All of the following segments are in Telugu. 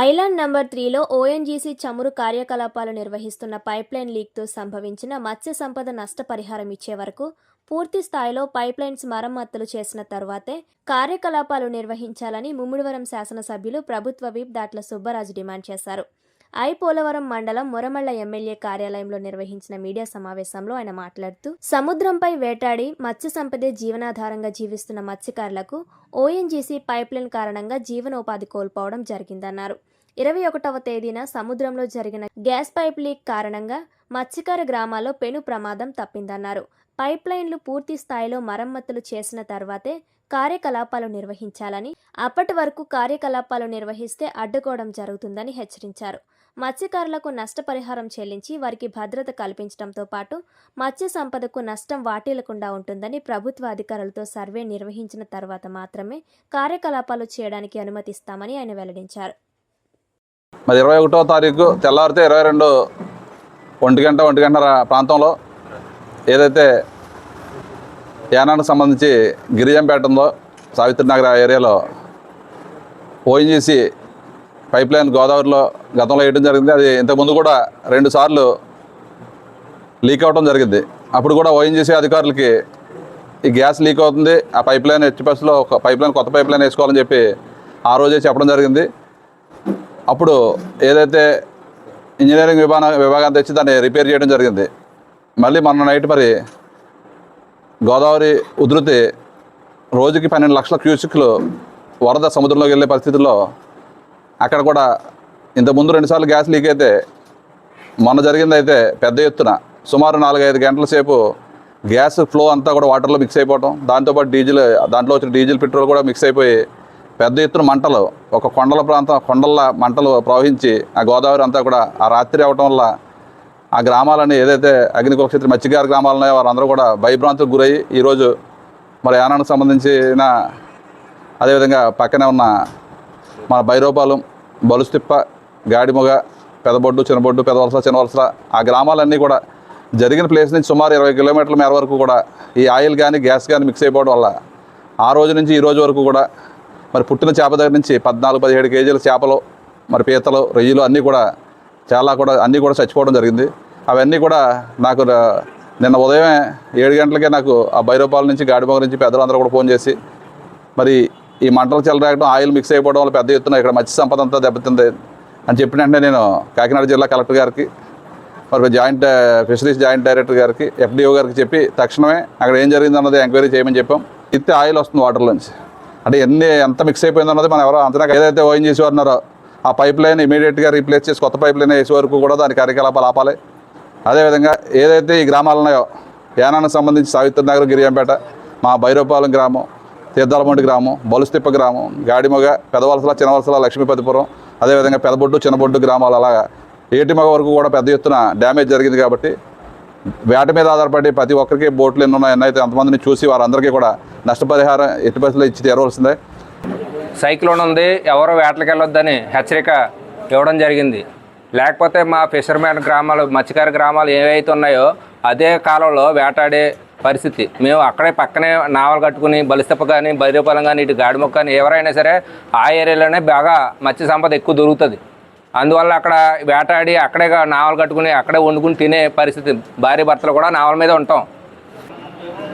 ఐలాండ్ నంబర్ త్రీలో ఓఎన్జీసీ చమురు కార్యకలాపాలు నిర్వహిస్తున్న పైప్లైన్ లీక్తో సంభవించిన మత్స్య సంపద నష్టపరిహారం ఇచ్చే వరకు పూర్తి స్థాయిలో పైప్లైన్స్ మరమ్మతులు చేసిన తర్వాతే కార్యకలాపాలు నిర్వహించాలని ముమ్మిడివరం శాసనసభ్యులు ప్రభుత్వ విప్ దాట్ల సుబ్బరాజు డిమాండ్ చేశారు. ఐ పోలవరం మండలం మొరమళ్ళ ఎమ్మెల్యే కార్యాలయంలో నిర్వహించిన మీడియా సమావేశంలో ఆయన మాట్లాడుతూ సముద్రంపై వేటాడి మత్స్య సంపదే జీవనాధారంగా జీవిస్తున్న మత్స్యకారులకు ఓఎన్జీసీ పైప్లైన్ కారణంగా జీవనోపాధి కోల్పోవడం జరిగిందన్నారు. ఇరవై ఒకటవ తేదీన సముద్రంలో జరిగిన గ్యాస్ పైప్ లీక్ కారణంగా మత్స్యకార గ్రామాల్లో పెను ప్రమాదం తప్పిందన్నారు. పైప్లైన్లు పూర్తి స్థాయిలో మరమ్మతులు చేసిన తర్వాతే కార్యకలాపాలు నిర్వహించాలని అప్పటి వరకు కార్యకలాపాలు నిర్వహిస్తే అడ్డుకోవడం జరుగుతుందని హెచ్చరించారు. మత్స్యకారులకు నష్టపరిహారం చెల్లించి వారికి భద్రత కల్పించడంతో పాటు మత్స్య సంపదకు నష్టం వాటిల్లకుండా ఉంటుందని ప్రభుత్వ అధికారులతో సర్వే నిర్వహించిన తర్వాత మాత్రమే కార్యకలాపాలు చేయడానికి అనుమతిస్తామని ఆయన వెల్లడించారు. మరి ఇరవై ఒకటో తారీఖు తెల్లారితే ఇరవై రెండు ఒంటి గంట ఒంటి గంట ప్రాంతంలో ఏదైతే యానానికి సంబంధించి గిరిజంపేట ఉందో సావిత్రినగర్ ఏరియాలో ఓఎన్జీసీ పైప్ లైన్ గోదావరిలో గతంలో వేయడం జరిగింది. అది ఇంతకుముందు కూడా రెండు సార్లు లీక్ అవడం జరిగింది. అప్పుడు కూడా ఓఎన్జీసీ అధికారులకి ఈ గ్యాస్ లీక్ అవుతుంది. ఆ పైప్ లైన్ హెచ్పిఎస్లో ఒక పైప్ లైన్ కొత్త పైప్ లైన్ వేసుకోవాలని చెప్పి ఆ రోజే చెప్పడం జరిగింది. అప్పుడు ఏదైతే ఇంజనీరింగ్ విభాగ విభాగం తెచ్చి దాన్ని రిపేర్ చేయడం జరిగింది. మళ్ళీ మొన్న నైట్ మరి గోదావరి ఉధృతి రోజుకి పన్నెండు లక్షల క్యూసిక్లు వరద సముద్రంలోకి వెళ్ళే పరిస్థితుల్లో అక్కడ కూడా ఇంతకుముందు రెండుసార్లు గ్యాస్ లీక్ అయితే మొన్న జరిగింది అయితే పెద్ద ఎత్తున. సుమారు నాలుగైదు గంటల సేపు గ్యాస్ ఫ్లో అంతా కూడా వాటర్లో మిక్స్ అయిపోవటం. దాంతోపాటు డీజిల్ దాంట్లో వచ్చిన డీజిల్ పెట్రోల్ కూడా మిక్స్ అయిపోయి పెద్ద ఎత్తున మంటలు ఒక కొండల ప్రాంతం కొండల మంటలు ప్రవహించి ఆ గోదావరి అంతా కూడా ఆ రాత్రి అవటం వల్ల ఆ గ్రామాలని ఏదైతే అగ్నికులక్షేత్ర మత్స్యకార గ్రామాలున్నాయో వారందరూ కూడా భయభ్రాంతులకు గురయ్యి. ఈరోజు మరి యానానికి సంబంధించిన అదేవిధంగా పక్కనే ఉన్న మన బైరోపాలెం బలుస్తిప్ప గాడిమొగ పెదబొడ్డు చిన్నబొడ్డు పెదవలస చిన్నవలస ఆ గ్రామాలన్నీ కూడా జరిగిన ప్లేస్ నుంచి సుమారు ఇరవై కిలోమీటర్ల మేర వరకు కూడా ఈ ఆయిల్ కానీ గ్యాస్ కానీ మిక్స్ అయిపోవడం వల్ల ఆ రోజు నుంచి ఈ రోజు వరకు కూడా మరి పుట్టిన చేప దగ్గర నుంచి పద్నాలుగు పదిహేడు కేజీల చేపలు మరి పీతలు రొయ్యలు అన్నీ కూడా చాలా కూడా అన్నీ కూడా చచ్చిపోవడం జరిగింది. అవన్నీ కూడా నాకు నిన్న ఉదయమే ఏడు గంటలకే నాకు ఆ బైరోపాల నుంచి గాడిమొగ నుంచి పెద్దలందరూ కూడా ఫోన్ చేసి మరి ఈ మంటలు చెలరేగడం ఆయిల్ మిక్స్ అయిపోవడం వల్ల పెద్ద ఎత్తున ఇక్కడ మత్స్య సంపద అంతా దెబ్బతింది. అని చెప్పిన వెంటనే నేను కాకినాడ జిల్లా కలెక్టర్ గారికి మరి జాయింట్ ఫిషరీస్ జాయింట్ డైరెక్టర్ గారికి ఎఫ్డిఓ గారికి చెప్పి తక్షణమే అక్కడ ఏం జరిగింది అన్నది ఎంక్వైరీ చేయమని చెప్పాం. ఇస్తే ఆయిల్ వస్తుంది వాటర్లోంచి అంటే ఎన్ని ఎంత మిక్స్ అయిపోయింది అన్నది మనం ఎవరో అంతనా ఏదైతే ఓఎన్జీసీ చేసి ఆ పైప్ లైన్ ఇమీడియట్గా రీప్లేస్ చేసి కొత్త పైప్ లైన్ వేసే వరకు కూడా దాని కార్యకలాపాలు ఆపాలి. అదేవిధంగా ఏదైతే ఈ గ్రామాలు ఉన్నాయో యానానికి సంబంధించి సావిత్రి నగర్ గిరియంపేట మా భైరవపాలెం గ్రామం తీర్థాలమండి గ్రామం బలుస్తిప్ప గ్రామం గాడిమొగ పెదవలసల చిన్నవలసల లక్ష్మీపతిపురం అదేవిధంగా పెదబొడ్డు చిన్నబొడ్డు గ్రామాలు అలాగా. ఏటిమగ వరకు కూడా పెద్ద ఎత్తున డ్యామేజ్ జరిగింది కాబట్టి వేట మీద ఆధారపడి ప్రతి ఒక్కరికి బోట్లు ఎన్ని ఉన్నాయి అయితే అంతమందిని చూసి వారందరికీ కూడా నష్టపరిహారం ఎట్టి పరిస్థితుల్లో ఇచ్చి తీరవలసిందే. సైక్లోన్ ఉంది ఎవరో వేటలకు వెళ్ళొద్దని హెచ్చరిక ఇవ్వడం జరిగింది. లేకపోతే మా ఫిషర్మ్యాన్ గ్రామాలు మత్స్యకార గ్రామాలు ఏవైతే ఉన్నాయో అదే కాలంలో వేటాడే పరిస్థితి. మేము అక్కడే పక్కనే నావలు కట్టుకుని బలిస్తప్ప కానీ బైరూపాలెం కానీ ఇటు గాడిమొక్క కానీ ఎవరైనా సరే ఆ ఏరియాలోనే బాగా మత్స్య సంపద ఎక్కువ దొరుకుతుంది. అందువల్ల అక్కడ వేటాడి అక్కడే నావలు కట్టుకుని అక్కడే వండుకుని తినే పరిస్థితి. భార్య భర్తలు కూడా నావల మీద ఉంటాం.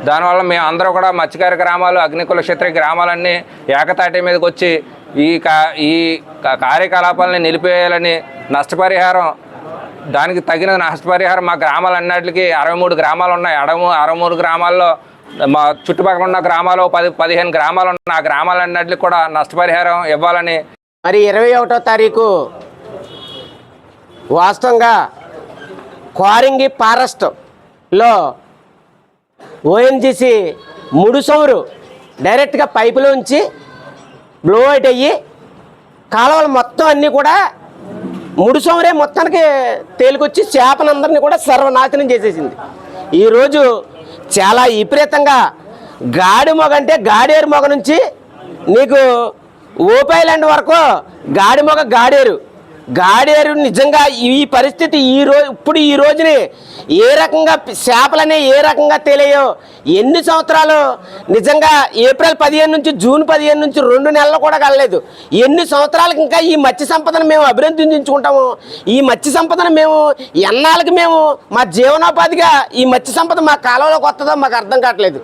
దానివల్ల మేము అందరూ కూడా మత్స్యకార గ్రామాలు అగ్నికులక్షిత్రి గ్రామాలన్నీ ఏకతాటి మీదకి వచ్చి ఈ కా ఈ కార్యకలాపాలని నిలిపేయాలని నష్టపరిహారం దానికి తగిన నష్టపరిహారం మా గ్రామాలన్నిటికీ అరవై మూడు గ్రామాలు ఉన్నాయి అడము అరవై మూడు గ్రామాల్లో మా చుట్టుపక్కల ఉన్న గ్రామాలు పది పదిహేను గ్రామాలు ఉన్న ఆ గ్రామాలన్నిటికి కూడా నష్టపరిహారం ఇవ్వాలని మరి ఇరవై ఒకటో తారీఖు వాస్తవంగా క్వారింగి ఫారెస్ట్లో ఓఎన్జిసి ముడుసౌరు డైరెక్ట్గా పైపులోంచి బ్లో అవుట్ అయ్యి కాలువలు మొత్తం అన్నీ కూడా ముడుసౌరే మొత్తానికి తేలికొచ్చి చేపనందరినీ కూడా సర్వనాశనం చేసేసింది. ఈరోజు చాలా విపరీతంగా గాడి మొగ అంటే గాడేరు మొగ నుంచి నీకు ఓపైలాండ్ వరకు గాడి మొగ గాడేరు. గాడేరు నిజంగా ఈ పరిస్థితి ఈ రోజు ఇప్పుడు ఈ రోజుని ఏ రకంగా చేపలనే ఏ రకంగా తెలియో ఎన్ని సంవత్సరాలు నిజంగా ఏప్రిల్ పదిహేను నుంచి జూన్ పదిహేను నుంచి రెండు నెలలు కూడా కలలేదు. ఎన్ని సంవత్సరాలకు ఇంకా ఈ మత్స్య సంపదను మేము అభివృద్ధించుకుంటాము ఈ మత్స్య సంపదను మేము ఎన్నాళ్ళకి మేము మా జీవనోపాధిగా ఈ మత్స్య సంపద మా కాలంలోకి వస్తుందో మాకు అర్థం కావట్లేదు.